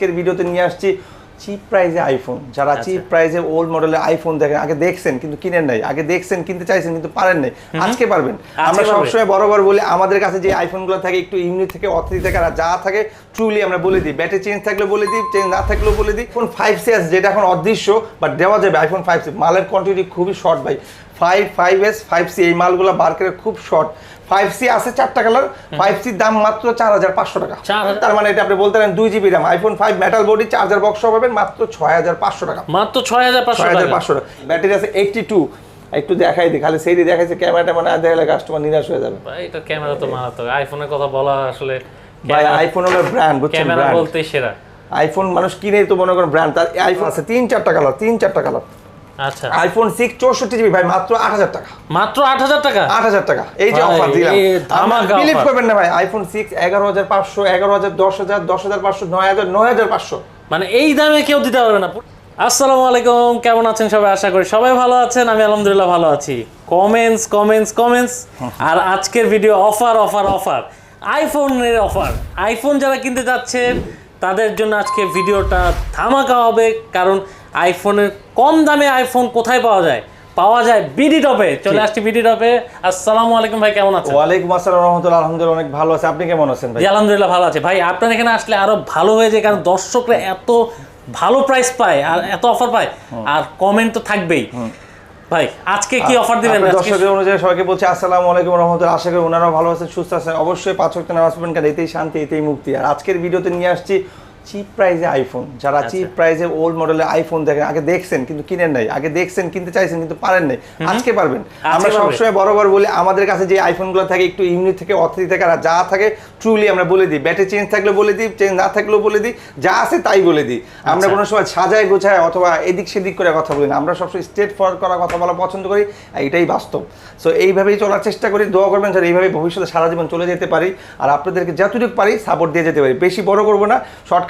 আজকের ভিডিওতে নিয়ে আসছি চিপ প্রাইজে আইফোন যারা চিপ প্রাইজে ওল্ড মডেলের আইফোন দেখেন আগে দেখছেন কিন্তু কিনেন নাই আগে দেখছেন কিনতে চাইছেন কিন্তু পারেন নাই আজকে পারবেন। আমরা। সবসময় বরাবর বলি আমাদের কাছে যে আইফোনগুলো থাকে একটু ইউনিট থেকে অথেন্টিক থাকে আর যা থাকে ট্রুলি আমরা বলে দিই। ব্যাটারি চেঞ্জ থাকলে বলে দিই চেঞ্জ না থাকলেও বলে দিই। ফোন ফাইভ সি যেটা এখন অদৃশ্য বাট দেওয়া যাবে আইফোন ফাইভ সি মালের কোয়ান্টিটি খুবই শর্ট ভাই। Five five S five C এই মালগুলো মার্কেটে খুব শর্ট ফাইভ সি আছে চারটা কালার ফাইভ সির দাম মাত্র চার হাজার পাঁচশো টাকা। তার মানে এটা আপনি বলতে পারেন দুই GB RAM iPhone five metal body charger box পাবেন মাত্র ছয় হাজার পাঁচশো টাকা। মাত্র ছয় হাজার পাঁচশো হাজার পাঁচশো টাকা। ব্যাটারি আছে এইটটি টু একটু দেখাই দিই খালি সেইটি দেখাইছে ক্যামেরাটা মানে আর দেখালে কাস্টমার নিরাশ হয়ে যাবে। এটা ক্যামেরা তো মারাত্মক। আইফোনের কথা বলা আসলে ভাই আইফোন হলো ব্র্যান্ড বুঝছেন? ক্যামেরা বলতেই সেরা। আইফোন মানুষ কিনেই তো মনে করেন ব্র্যান্ড তার আইফোন আছে তিন চারটা কালার তিন চারটা কালার আচ্ছা। আইফোন সিক্স চৌষট্টি জিবি ভাই মাত্র আট হাজার টাকা। মাত্র আট হাজার টাকা? আট হাজার টাকা। এই যে অফার দিলাম। ধামাকা বিলিভ করবেন না ভাই আইফোন সিক্স এগারো হাজার পাঁচশো এগারো হাজার দশ হাজার দশ হাজার পাঁচশো নয় হাজার নয় হাজার পাঁচশো। মানে এই দামে কেউ দিতে পারবে না। আসসালামু আলাইকুম কেমন আছেন সবাই? আশা করি সবাই ভালো আছেন আমি আলহামদুলিল্লাহ ভালো আছি। কমেন্টস কমেন্টস কমেন্টস আর আজকের ভিডিও অফার অফার অফার আইফোনের অফার আইফোন যারা কিনতে যাচ্ছেন তাদের জন্য আজকে ভিডিওটা ধামাকা হবে কারণ আইফোনের কম দামে আইফোন কোথায় পাওয়া যায়? পাওয়া যায় বিডি টপে। চলে আসছি বিডি টপে। আসসালামু আলাইকুম ভাই কেমন আছেন? ওয়ালাইকুম আসসালাম রহমতুল্লাহ আলহামদুলিল্লাহ অনেক ভালো আছে। আপনি কেমন আছেন ভাই? আলহামদুলিল্লাহ ভালো আছে। ভাই আপনার এখানে আসলে আরও ভালো হয়ে যায় কারণ দর্শকরা এত ভালো প্রাইস পায় আর এত অফার পায়। আর কমেন্ট তো থাকবেই। ভাই আজকে কি অফার দিবেন দর্শকদের অনুযায়ী সবাইকে বলছি আসসালামু আলাইকুম রহমতুল্লাহ আশা করি ওনারাও ভালো আছেন সুস্থ আছেন। অবশ্যই পাঁচ ওয়াক্ত নামাজ পড়বেন কারণ এতেই শান্তি এতেই মুক্তি। আর আজকের ভিডিওতে নিয়ে আসছি চিপ প্রাইজে আইফোন যারা। চিপ প্রাইজে ওল্ড মডেলের আইফোন দেখেন আগে দেখছেন কিন্তু কিনেন নাই আগে দেখছেন কিনতে চাইছেন কিন্তু পারেন নাই আজকে পারবেন আমরা। সবসময় বরাবর বলি আমাদের কাছে যে আইফোনগুলো থাকে একটু ইউনিট থেকে অথেন্টিক থাকে আর যা থাকে ট্রুলি আমরা বলে দিই ব্যাটারি চেঞ্জ থাকলে বলে দিই চেঞ্জ না থাকলেও বলে দিই যা আছে তাই বলে দিই আমরা আচ্ছা। কোনো সময় সাজায় গোছায় অথবা এদিক সেদিক করে কথা বলি না আমরা সবসময় স্ট্রেট ফরওয়ার্ড করা কথা বলা পছন্দ করি আর এটাই বাস্তব সো এইভাবেই চলার চেষ্টা করি দোয়া করবেন স্যার এইভাবে ভবিষ্যতে সারা জীবন চলে যেতে পারি আর আপনাদেরকে যতটুকু পারি সাপোর্ট দিয়ে যেতে পারি বেশি বড় করব না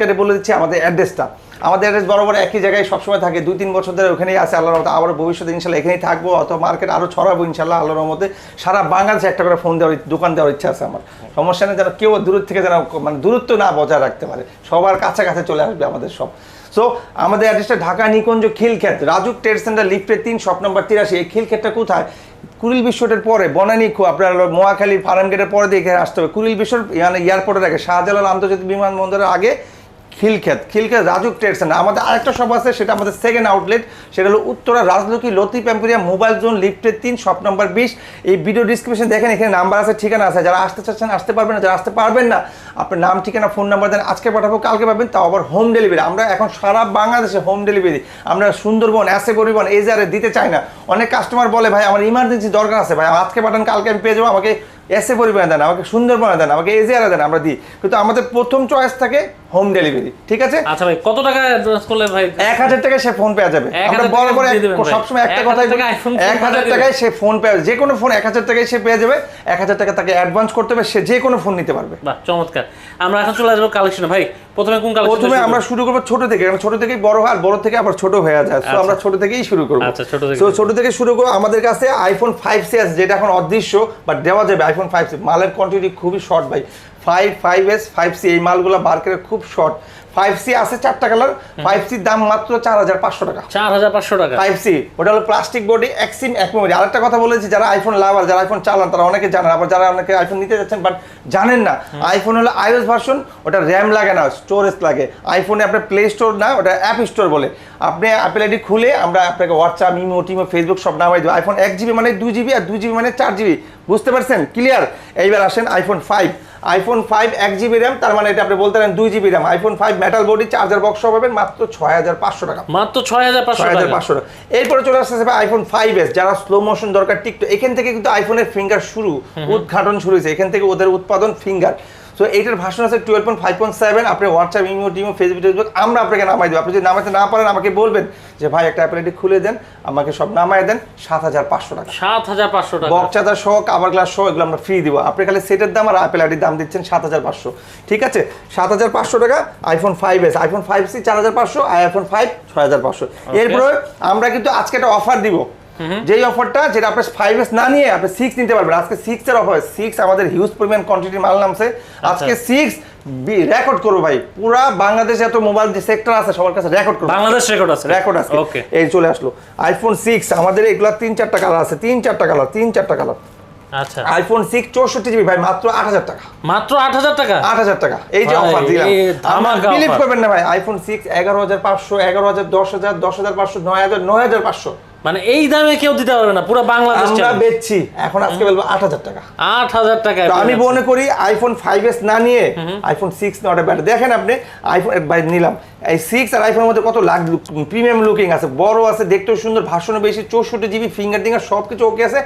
শর্টকাটে বলে দিচ্ছি আমাদের অ্যাড্রেসটা। আমাদের অ্যাড্রেস বরাবর একই জায়গায় সবসময় থাকে। দুই, তিন বছর ধরে ওখানেই আছে আল্লাহর মতো আবার ভবিষ্যতে ইনশাল্লাহ এখানেই থাকব অথবা মার্কেট আরও ছড়াবো ইনশাল্লাহ আল্লাহর মধ্যে সারা বাংলাদেশে একটা করে ফোন দেওয়ার দোকান দেওয়ার ইচ্ছা আছে আমার। সমস্যা নেই যেন কেউ দূর থেকে যেন মানে দূরত্ব না বজায় রাখতে পারে। সবার কাছাকাছি চলে আসবে আমাদের সব। সো আমাদের অ্যাড্রেসটা ঢাকা নিকুঞ্জ খিলক্ষেত। রাজুক ট্রেড সেন্টার লিফটের তিন, শপ নম্বর তিরাশি। এই খিলক্ষেতটা কোথায়? কুড়িল বিশ্বটের পরে, বনানী খু আপনার মোয়াখালী ফার্ম গেটের পরে দিয়ে এখানে আসতে হবে। কুড়িল বিশ্বর মানে এয়ারপোর্টের আগে। শাহজালাল আন্তর্জাতিক বিমানবন্দরের আগে খিলক্ষেত খিলক্ষেত রাজুক ট্রেড সেন্টার। আমাদের আরেকটা শপ আছে, সেটা আমাদের সেকেন্ড আউটলেট সেটা হলো Uttara Rajlakshmi Latif emporium mobile zone লিফটের তিন শপ নম্বর বিশ। এই ভিডিও ডিসক্রিপশন দেখেন, এখানে নাম্বার আছে, ঠিকানা আছে। যারা আসতে চাচ্ছেন, আসতে পারবেন না, যারা আসতে পারবেন না, আপনার নাম, ঠিকানা ফোন নাম্বার দেন, আজকে পাঠাবো, কালকে পাবেন, তাও আবার হোম ডেলিভারি আমরা এখন সারা বাংলাদেশে হোম ডেলিভারি আমরা সুন্দরবন অ্যাসে পরিবহন এই জারে দিতে চাই না। অনেক কাস্টমার বলে, ভাই, আমার ইমার্জেন্সি দরকার আছে, ভাই, আজকে পাঠান, কালকে আমি পেয়ে যাব, আমাকে এসে পরিমাণে দেন আমাকে সুন্দরবনে দেন আমাকে এজিয়ারা দেন আমরা দিই। কিন্তু আমাদের প্রথম চয়েস থাকে হোম ডেলিভারি ঠিক আছে? আচ্ছা ভাই কত টাকা অ্যাডভান্স করলে ভাই? এক হাজার টাকায় সে ফোন পেয়ে যাবে। আমরা বড় করে দিয়ে দেবেন সবসময় একটা কথাই বলি, টাকায় iPhone এক ফোন হাজার পাঠিয়ে টাকায় সে ফোন পেয়ে যে কোনো ফোন এক হাজার টাকায় সে পেয়ে যাবে এক হাজার টাকা তাকে অ্যাডভান্স করতে হবে সে যে কোনো ফোন নিতে পারবে। বাহ চমৎকার। আমরা এখন চলে আসব কালেকশনে ভাই প্রথমে কোন কালেকশন প্রথমে আমরা শুরু করব ছোট থেকে কারণ ছোট থেকেই বড় হয় আর বড় থেকে আবার ছোট হয়ে যায়। তো আমরা ছোট থেকেই শুরু করব। আচ্ছা, ছোট থেকে তো ছোট থেকে শুরু করব। আমাদের কাছে আইফোন ফাইভ সি যেটা এখন অদৃশ্য বাট দেওয়া যাবে আইফোন ফাইভ সি মালের কোয়ান্টিটি খুবই শর্ট ভাই। Five five S five C এই মালগুলো মার্কেটে খুব শর্ট ফাইভ সি আছে চারটা কালার ফাইভ সির দাম মাত্র চার হাজার পাঁচশো টাকা। চার হাজার পাঁচশো টাকা। ফাইভ সি ওটা হলো প্লাস্টিক বডি এক সিম এক মেমোরি আরেকটা কথা বলেছি যারা আইফোন লাভার যারা আইফোন চালান তারা অনেকে জানেন আবার যারা অনেকে আইফোন নিতে যাচ্ছেন বাট জানেন না আইফোন হলো আইওএস ভার্সন ওটা র্যাম লাগে না স্টোরেজ লাগে। আইফোনে আপনার প্লে স্টোর না ওটা অ্যাপ স্টোর বলে। আপনি অ্যাপেল আইডি খুলে আমরা আপনাকে হোয়াটসঅ্যাপ ইমো টিমো ফেসবুক সব নামাই দেবো। আইফোন এক জিবি মানে দুই জিবি আর দুই জিবি মানে চার জিবি বুঝতে পারছেন? ক্লিয়ার এইবার আসেন আইফোন ফাইভ আইফোন ফাইভ এক জিবি র্যাম তার মানে এটা আপনি বলতে পারেন দুই GB RAM iPhone five metal body charger box পাবেন মাত্র ছয় হাজার পাঁচশো টাকা। মাত্র ছয় হাজার পাঁচশো হাজার টাকা পাঁচশো টাকা। এরপরে চলে আসতেছে আইফোন ফাইভ এস যারা স্লো মোশন দরকার টিকটক এখান থেকে কিন্তু আইফোনের ফিঙ্গার শুরু উদ্ঘাটন শুরু হয়েছে। এখান থেকে ওদের উৎপাদন ফিঙ্গার সো এইটার ভাষণ আছে twelve point five point seven আপনি হোয়াটসঅ্যাপ ইমো টিমো ফেসবুক টেসবুক আমরা আপনাকে নামাই দেবো। আপনি যদি নামাতে না পারেন আমাকে বলবেন যে ভাই একটা অ্যাপেল আইডি খুলে দেন আমাকে সব নামায় দেন সাত হাজার পাঁচশো টাকা। সাত হাজার পাঁচশো টাকা। বক্স চার্জার সহ কাভার গ্লাস সহ এগুলো আমরা ফ্রি দিব। আপনি খালি সেটের দাম আর অ্যাপেল আইডির দাম দিচ্ছেন সাত হাজার পাঁচশো। ঠিক আছে? সাত হাজার পাঁচশো টাকা iPhone five S iPhone five C চার হাজার পাঁচশো আইফোন ফাইভ ছয় হাজার পাঁচশো। এরপরে আমরা কিন্তু আজকে একটা অফার দিব। যেই অফারটা যেটা আপনার ফাইভ এস না নিয়ে আপনি সিক্স নিতে পারবেন। আজকে সিক্স এর অফার সিক্স আমাদের হিউজ পরিমাণ কোয়ান্টিটি মাল নামছে। আজকে সিক্স রেকর্ড করব ভাই। পুরা বাংলাদেশে এত মোবাইল যে সেক্টর আছে সবার কাছে রেকর্ড করব। বাংলাদেশ রেকর্ড আছে। রেকর্ড আছে ওকে এই চলে আসলো। আইফোন সিক্স আমাদের এগুলা তিন চারটা কালার আছে। তিন চারটা কালার তিন চারটা কালার আচ্ছা। আইফোন সিক্স চৌষট্টি জিবি ভাই মাত্র আট হাজার টাকা। মাত্র আট হাজার টাকা? আট হাজার টাকা। এই যে অফার দিলাম। বিলিভ করবেন না ভাই। আইফোন সিক্স এগারো হাজার পাঁচশো এগারো হাজার দশ হাজার দশ হাজার পাঁচশো নয় হাজার নয় হাজার পাঁচশো। মানে এই দামে কেউ দিতে পারবে না পুরো বাংলাদেশ আমরা বেচছি এখন আজকে বলব আট হাজার টাকা। আট হাজার টাকা তো আমি মনে করি আইফোন ফাইভ এস না নিয়ে আইফোন সিক্স নট এ দেখেন আপনি আইফোন বাই নিলাম। এই সিক্স আর আইফোনের মধ্যে কত লাগ প্রিমিয়াম লুকিং আছে বড় আছে দেখতেও সুন্দর ভাষণও বেশি চৌষট্টি জিবি ফিঙ্গার টিঙ্গার সব কিছু ওকে আছে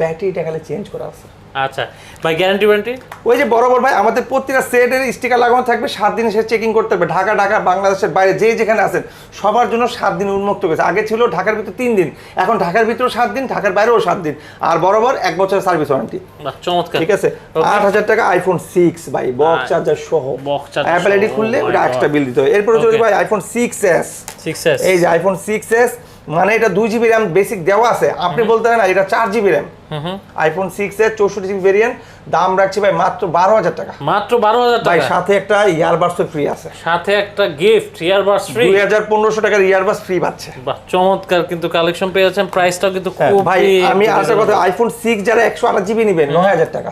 ব্যাটারিটা খালি চেঞ্জ করা আছে। আচ্ছা ভাই গ্যারান্টি ওয়ারেন্টি ওই যে বরাবর ভাই আমাদের প্রতিটা সেটের স্টিকার লাগানো থাকবে সাত দিনে সে চেকিং করতে হবে ঢাকা ঢাকা বাংলাদেশের বাইরে যে যেখানে আছেন সবার জন্য সাত দিন উন্মুক্ত করেছে আগে ছিল ঢাকার ভিতরে তিন দিন এখন ঢাকার ভিতরেও সাত দিন ঢাকার বাইরেও সাত দিন। আর বরাবর এক বছরের সার্ভিস ওয়ারেন্টি চমৎকার। ঠিক আছে? আট হাজার টাকা আইফোন সিক্স ভাই বক্স চার্জার সহ। charger অ্যাপেল আইডি খুললে oh ওটা এক্সট্রা বিল দিতে হবে। এরপরে Okay. ভাই iPhone six S six S এই যে আইফোন সিক্স এস মানে এটা দুই জিবি র্যাম বেসিক দেওয়া আছে। আপনি বলতে পারেন না এটা চার জিবি র্যাম আইফোন সিক্স এর চৌষট্টি জিবি ভেরিয়েন্ট দাম রাখছি ভাই মাত্র বারো হাজার টাকা। মাত্র বারো হাজার টাকা? সাথে একটা ইয়ারবাডস ফ্রি আছে। সাথে একটা গিফট ইয়ারবাডস ফ্রি দুই হাজার পনেরোশো টাকার ইয়ারবাডস ফ্রি পাচ্ছে। বাহ চমৎকার কিন্তু কালেকশন পেয়ে যাচ্ছেন প্রাইসটাও কিন্তু হ্যাঁ, খুব ভাই আমি আরেকটা কথা আইফোন সিক্স যারা একশো আঠাশ জিবি নিবে নয় হাজার টাকা।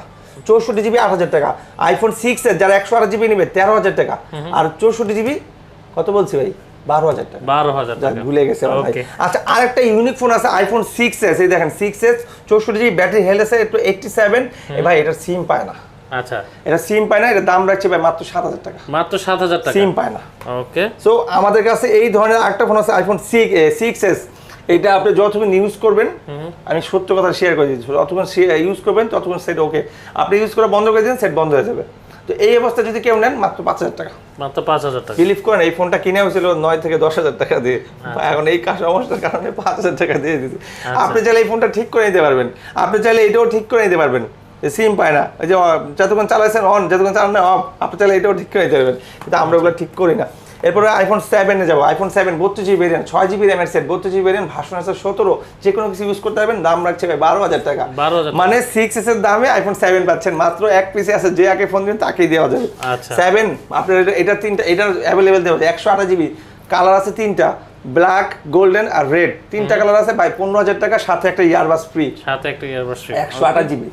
চৌষট্টি জিবি আট হাজার টাকা। আইফোন সিক্স এর যারা একশো আঠাশ জিবি নিবে তেরো হাজার টাকা। আর চৌষট্টি জিবি কত বলছি ভাই? বারো হাজার টাকা। বারো হাজার টাকা। ভুলে গেছে আমার ভাই। ওকে আচ্ছা আরেকটা ইউনিক ফোন আছে আইফোন সিক্স এস এই দেখেন সিক্স এস চৌষট্টি জিবি ব্যাটারি হেলথ আছে একটু এইটটি সেভেন ভাই এটা সিম পায় না। আচ্ছা। এটা সিম পায় না এটা দাম রাখছে ভাই মাত্র সাত হাজার টাকা। মাত্র সাত হাজার টাকা? সিম পায় না। ওকে সো আমাদের কাছে এই ধরনের আরেকটা ফোন আছে আইফোন সিক্স এস এটা আপনি যতক্ষণ ইউজ করবেন আমি সত্য কথা শেয়ার করে দিচ্ছি। যতক্ষণ ইউজ করবেন ততক্ষণ সেট ওকে আপনি ইউজ করে বন্ধ করে দিন সেট বন্ধ হয়ে যাবে। তো এই অবস্থা যদি কেউ নেন মাত্র পাঁচ হাজার টাকা। মাত্র পাঁচ হাজার টাকা। বিলিভ করেন এই ফোনটা কিনে হয়েছিল নয় থেকে দশ হাজার টাকা দিয়ে। এখন এই কাজ অবস্থার কারণে পাঁচ হাজার টাকা দিয়ে দিতে আপনি চাইলে এই ফোনটা ঠিক করে নিতে পারবেন। আপনি চাইলে এটাও ঠিক করে নিতে পারবেন। সিম পায় না। ওই যে যতক্ষণ চালাইছেন অন যতক্ষণ চালান না অফ আপনি চাইলে এটাও ঠিক করে নিতে পারবেন। কিন্তু আমরা ওগুলো ঠিক করি না। এরপরে আইফোন সেভেনে যাব। আইফোন সেভেন বত্রিশ জিবি ভেরিয়েন্ট ছয় জিবি র্যামের সেট বত্রিশ জিবি ভেরিয়েন্ট ভাষণ আছে সতেরো যে কোনো কিছু ইউজ করতে পারবেন দাম রাখছে ভাই বারো হাজার টাকা। মানে সিক্স এস এর দামে আইফোন সেভেন পাচ্ছেন। মাত্র এক পিসে আছে যে আগে ফোন দিন তাকেই দেওয়া যাবে। আচ্ছা। সেভেন আপনার এটা এটা তিনটা এটার অ্যাভেলেবেল দেওয়া যায় একশো আঠাশ জিবি কালার আছে তিনটা। ব্ল্যাক গোল্ডেন আর রেড তিনটা কালার আছে ভাই পনেরো হাজার টাকা সাথে একটা ইয়ারবাস ফ্রি সাথে একটা ইয়ারবাডস ফ্রি একশো আঠাশ জিবি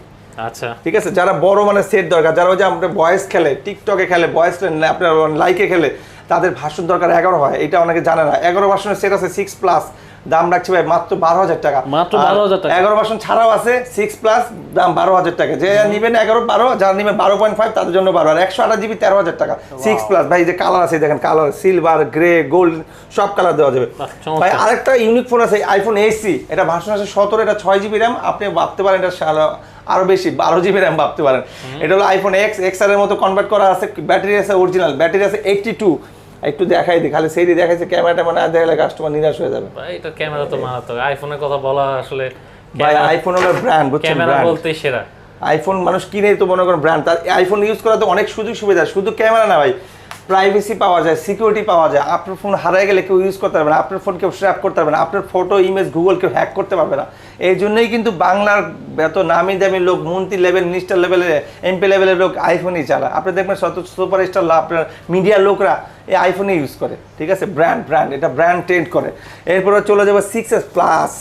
আচ্ছা। ঠিক আছে? যারা বড় মানে সেট দরকার যারা ওই যে আমরা বয়েস খেলে টিকটকে খেলে বয়েস আপনার লাইকে খেলে তাদের ভাষণ দরকার এগারো হয় এটা অনেকে জানে না। এগারো ভাষণের সেট আছে সিক্স প্লাস দাম রাখছে ভাই মাত্র বারো হাজার টাকা। মাত্র আর 12,000 টাকা। এগারো ভাষণ ছাড়াও আছে সিক্স প্লাস দাম বারো হাজার টাকা। যে নিবেন এগারো বারো যারা নিবেন বারো পয়েন্ট ফাইভ তাদের জন্য বারো। আর একশো আঠাশ জিবি তেরো হাজার টাকা। সিক্স প্লাস ভাই যে কালার আছে দেখেন কালার সিলভার গ্রে গোল্ড সব কালার দেওয়া যাবে। ভাই আরেকটা ইউনিক ফোন আছে আইফোন এসি এটা ভাষণ আছে সতেরো এটা ছয় জিবি র্যাম আপনি ভাবতে পারেন এটা আরও বেশি বারো জিবি র্যাম ভাবতে পারেন। এটা হলো আইফোন এক্স এক্স আর এর মতো কনভার্ট করা আছে। ব্যাটারি আছে অরিজিনাল ব্যাটারি আছে এইটটি টু একটু দেখাই দিই খালি সেই দেখাইছে ক্যামেরাটা মানে দেখালে কাস্টমার নিরাশ হয়ে যাবে। ভাই এটা ক্যামেরা তো মারাত্মক। আইফোনের কথা বলা আসলে ভাই আইফোন হলো ব্র্যান্ড বুঝছেন ক্যামেরা বলতে সেরা। আইফোন মানুষ কিনে তো মনে করেন ব্র্যান্ড তার আইফোন ইউজ করা তো অনেক সুযোগ সুবিধা শুধু ক্যামেরা না ভাই। প্রাইভেসি পাওয়া যায় সিকিউরিটি পাওয়া যায়। আপনার ফোন হারায় গেলে কেউ ইউজ করতে পারবে না আপনার ফোন কেউ স্র্যাপ করতে পারবে না আপনার ফটো ইমেজ গুগল কেউ হ্যাক করতে পারবে না। এই জন্যই কিন্তু বাংলার এত নামি দামি লোক মন্ত্রী লেভেল মিনিস্টার লেভেলের এমপি লেভেলের লোক আইফোনই চালায়। আপনি দেখবেন শত সুপার স্টার আপনার মিডিয়ার লোকরা এই আইফোনই ইউজ করে ঠিক আছে? ব্র্যান্ড ব্র্যান্ড এটা ব্র্যান্ড ট্রেন্ড করে। এরপরে চলে যাবে six S plus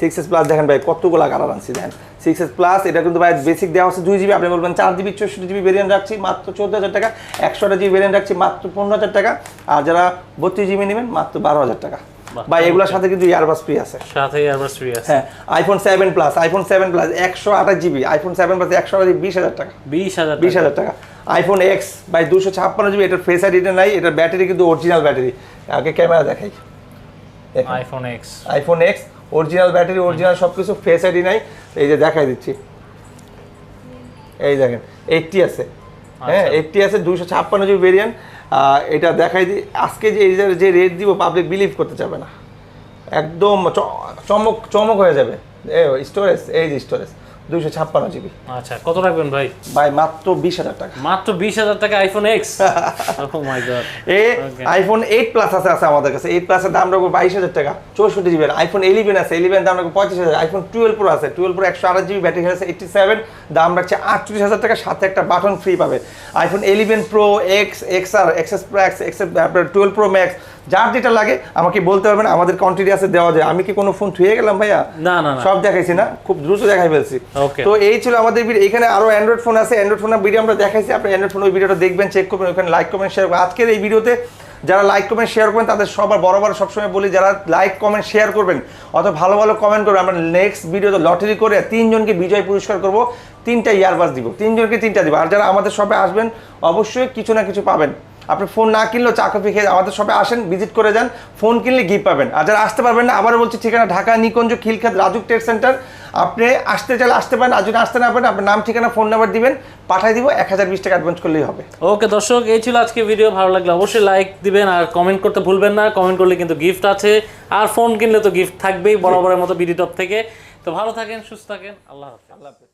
six S plus দেখেন ভাই কতগুলো কালার আনছি দেখেন। সিক্স এস প্লাস এটা কিন্তু ভাই বেসিক দেওয়া হচ্ছে দুই জিবি আপনি বলবেন চার জিবি চৌষট্টি জিবি ভেরিয়েন্ট রাখছি মাত্র চোদ্দ হাজার টাকা। একশোটা জিবি ভেরিয়েন্ট রাখছি মাত্র পনেরো হাজার টাকা। আর যারা বত্রিশ জিবি নেবেন মাত্র বারো হাজার টাকা। ভাই এগুলোর সাথে কিন্তু ইয়ারবাস ফ্রি আছে। সাথে ইয়ারবাডস ফ্রি আছে। হ্যাঁ iPhone seven plus iPhone seven plus একশো আঠাশ জিবি আইফোন সেভেন প্লাস একশো আঠাশ বিশ হাজার টাকা। বিশ হাজার বিশ হাজার টাকা। আইফোন এক্স বাই দুশো ছাপ্পান্ন জিবি এটার ফেস আইডিটা নাই এটার ব্যাটারি কিন্তু অরিজিনাল ব্যাটারি আগে ক্যামেরা দেখাই। IPhone X iPhone X original battery original সব কিছু ফেস আইডি নাই। এই যে দেখাই দিচ্ছি। এই দেখেন এইটটি আছে। হ্যাঁ এইটটি আছে দুশো ছাপ্পান্ন জিবি ভেরিয়েন্ট এটা দেখাই দিই আজকে যে এই যে- রেট দিব পাবলিক বিলিভ করতে যাবে না। একদম চমক চমক হয়ে যাবে। স্টোরেজ এই যে স্টোরেজ দুইশো ছাপ্পান্ন জিবি। আচ্ছা কত রাখবেন ভাই? ভাই মাত্র বিশ হাজার টাকা। মাত্র বিশ হাজার টাকা আইফোন এক্স মাই গড এ আইফোন এইট প্লাস আছে আছে আমাদের কাছে। এইট প্লাসের দাম রাখব বাইশ হাজার টাকা। চৌষট্টি জিবি আইফোন ইলেভেন আছে ইলেভেন দাম রাখব পঁয়ত্রিশ হাজার। আইফোন টুয়েলভ প্রো আছে টুয়েলভ প্রো একশো আট জিবি ব্যাটারি আছে এইটটি সেভেন দাম রাখছে আটচল্লিশ হাজার টাকা। সাথে একটা বাটন ফ্রি পাবে। IPhone eleven pro X X আর এক্সএস এক্স এক্স আপনার টুয়েলভ প্রো ম্যাক্স যার যেটা লাগে আমাকে বলতে পারবেন আমাদের কন্টিনি আছে দেওয়া যায়। আমি কি কোনো ফোন থুয়ে গেলাম ভাইয়া? না না সব দেখাইছি না খুব দ্রুত দেখাই ফেলছি। তো এই ছিল আমাদের ভিডিও এখানে আরও অ্যান্ড্রয়েড ফোন আছে অ্যান্ড্রয়েড ফোনের ভিডিও আমরা দেখাইছি। আপনি অ্যান্ড্রয়েড ফোন ওই ভিডিওটা দেখবেন চেক করবেন ওখানে লাইক কমেন্ট শেয়ার করবেন। আজকের এই ভিডিওতে যারা লাইক কমেন্ট শেয়ার করবেন তাদের সবার বড় বড় সবসময় বলি যারা লাইক কমেন্ট শেয়ার করবেন অত ভালো ভালো কমেন্ট করবেন আমরা নেক্সট ভিডিওতে লটারি করে তিনজনকে বিজয় পুরস্কার করব তিনটা ইয়ারবাস দিব তিনজনকে তিনটা দিব। আর যারা আমাদের সবাই আসবেন অবশ্যই কিছু না কিছু পাবেন। আপনি ফোন না কিনলেও চা কফি খেয়ে আমাদের সবে আসেন ভিজিট করে যান ফোন কিনলে গিফট পাবেন। আর যারা আসতে পারবেন না আবারও বলছি ঠিকানা ঢাকা নিকুঞ্জ খিলখাত রাজুক ট্রেড সেন্টার আপনি আসতে চাইলে আসতে পারেন আর যদি আসতে না পারেন আপনার নাম ঠিকানা ফোন নাম্বার দিবেন পাঠাই দিব এক হাজার বিশ টাকা অ্যাডভান্স করলেই হবে। ওকে দর্শক এই ছিল আজকে ভিডিও ভালো লাগলে অবশ্যই লাইক দিবেন আর কমেন্ট করতে ভুলবেন না কমেন্ট করলে কিন্তু গিফট আছে। আর ফোন কিনলে তো গিফট থাকবেই বরাবরের মতো বিডি টপ থেকে। তো ভালো থাকেন সুস্থ থাকেন আল্লাহ হাফেজ। আল্লাহ হাফেজ।